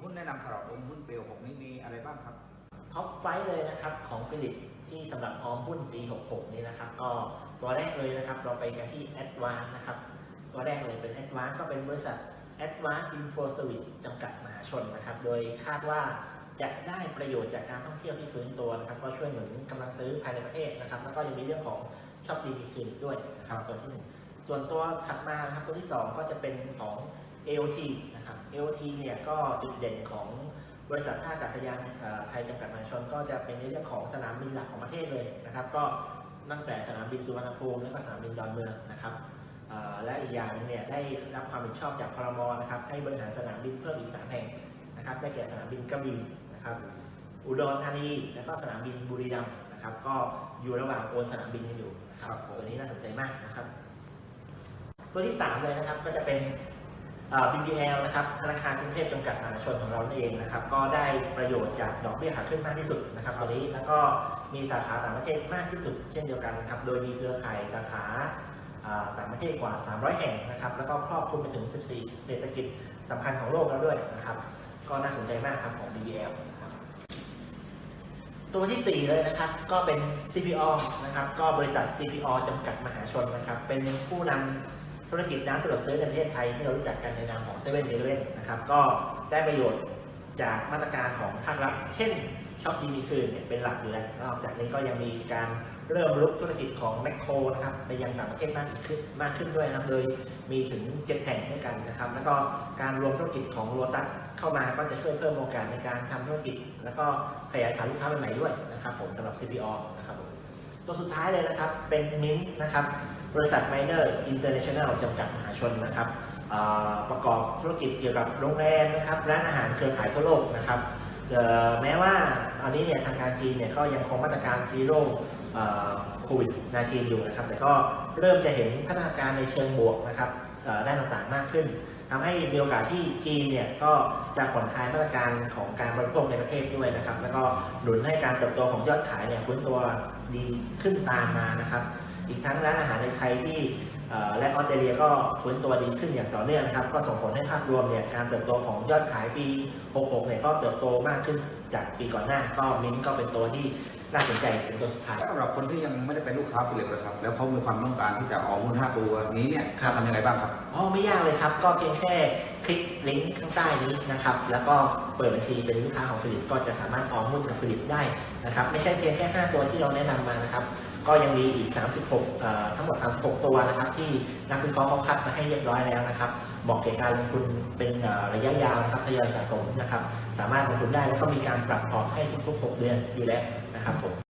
หุ้นแนะนำสำหรับองค์หุ้นเปลวหกนี้มีอะไรบ้างครับ ท็อปไฟว์เลยนะครับของฟิลิปที่สำหรับออมหุ้นปี 66 นี้นะครับ ก็ตัวแรกเลยนะครับเราไปกันที่ a d v a n c e นะครับ ตัวแรกเลยเป็น a d v a n c e ก็เป็นบริษัท a d v a n c e Info Service จำกัดมหาชนนะครับ โดยคาดว่าจะได้ประโยชน์จากการท่องเที่ยวที่ฟื้นตัวนะครับก็ช่วยหนุนกำลังซื้อภายในประเทศนะครับ แล้วก็ยังมีเรื่องของชอบดีมีคืนอีกด้วยนะครับตัวที่หนึ่ง ส่วนตัวถัดมานะครับตัวที่สองก็จะเป็นของ AOT นะครับ AOT เนี่ยก็จุดเด่นของบริษัทท่าอากาศยานเอ่อไทยจำกัดมหาชน ก็จะเป็นในเรื่องของสนามบินหลักของประเทศเลยนะครับ ก็ตั้งแต่สนามบินสุวรรณภูมิและก็สนามบินดอนเมืองนะครับเอ่อและอีกอย่างหนึงเนี่ยได้รับความเห็นชอบจากพรมนะครับให้บริหารสนามบินเพิ่มอีกสามแห่งนะครับได้แก่สนามบินกระบี่นะครับอุดรธานีและก็สนามบินบุรีรัมย์นะครับ ก็อยู่ระหว่างโอนสนามบินกันอยู่นะครับครับผมตัวนี้น่าสนใจมากนะครับ ตัวที่ 3 เลยนะครับก็จะเป็น BBL นะครับธนาคารกรุงเทพจำกัดมหาชนของเราเองนะครับก็ได้ประโยชน์จากดอกเบี้ยขาขึ้นมากที่สุดนะครับตัวนี้แล้วก็มีสาขาต่างประเทศมากที่สุด เช่นเดียวกันนะครับโดยมีเครือข่ายสาขาต่างประเทศกว่า 300 แห่งนะครับแล้วก็ครอบคลุมไปถึง 14 เศรษฐกิจสำคัญของโลกแล้วด้วยนะครับก็น่าสนใจมากครับของ BBL ตัวทีสี่4 เลยนะครับก็เป็น CPO นะครับก็บริษัท CPO จำกัดมหาชนนะครับเป็นผู้นำ ธุรกิจร้านสะดวกซื้อในประเทศไทยที่เรารู้จักกันในนามของ7 e เ e ่ e อนนะครับก็ได้ประโยชน์จากมาตรการของภาครัฐเช่นช็อปดีมีคืนเนี่ยเป็นหลักอยู่แล้วนอกจากนี้ก็ยังมีการเริ่มลุกธุรกิจของแมคโครนะครับไปยังต่างประเทศมากขึ้นมากขึ้นด้วยนะครับโดยมีถึง7แห่งด้วยกันนะครับ แล้วก็การรวมธุรกิจของโ o ตัสเข้ามาก็จะช่วยเพิ่มโอกาสในการทำธุรกิจ แล้วก็ขยายฐานลูกค้าใหม่ๆด้วยนะครับผมสำหรับ CPO นะครับผม ตัวสุดท้ายเลยนะครับ เป็นมิ้นนะครับ บริษัทไมเออร์อินเตอร์เนชั่นแนลจำกัดมหาชนนะครับประกอบธุรกิจเกี่ยวกับโรงแรมนะครับร้านอาหารเครือข่ายทั่วโลกนะครับเอ่อแม้ว่าตอนนี้เนี่ยทางการจีนเนี่ยก็ยังคงมาตรการซีโร่ โควิด -19 อยู่นะครับ แต่ก็เริ่มจะเห็นพัฒนาการในเชิงบวกนะครับด้านต่างๆมากขึ้นทำให้มีโอกาสที่จีนเนี่ยก็จะผ่อนคลายมาตรการของการบริโภคในประเทศด้วยนะครับ แล้วก็หนุนให้การเติบโตของยอดขายเนี่ยฟื้นตัวดีขึ้นตามมานะครับ อีกทั้งร้านอาหารในไทยที่และออสเตรเลียก็ฟื้นตัวดีขึ้นอย่างต่อเนื่องนะครับ ก็ส่งผลให้ภาพรวมเนี่ยการเติบโตของยอดขายปี 66 เนี่ยก็เติบโตมากขึ้นจากปีก่อนหน้า ก็มิ้นก็เป็นตัวที่ น่าสนใจเป็นตัวสุดท้ายสำหรับคนที่ยังไม่ได้เป็นลูกค้าฟิลิปนะครับ แล้วเขามีความต้องการที่จะออมหุ้น5ตัวนี้เนี่ยครับทำยังไงบ้างครับ อ๋อ ไม่ยากเลยครับ ก็เพียงแค่คลิกลิงก์ข้างใต้นี้นะครับ แล้วก็เปิดบัญชีเป็นลูกค้าของฟิลิปก็จะสามารถออมหุ้นกับฟิลิปได้นะครับ ไม่ใช่เพียงแค่ 5 ตัวที่เราแนะนำมานะครับ ก็ยังมีอีก 36เอ่อทั้งหมด 36 ตัวนะครับ ที่นักวิเคราะห์เขาคัดมาให้เรียบร้อยแล้วนะครับ เหมาะแก่การลงทุนเป็นระยะยาวนะครับทยอยสะสมนะครับ สามารถลงทุนได้แล้วก็มีการปรับพอร์ตให้ทุกๆ 6 เดือนอยู่แล้วนะครับผม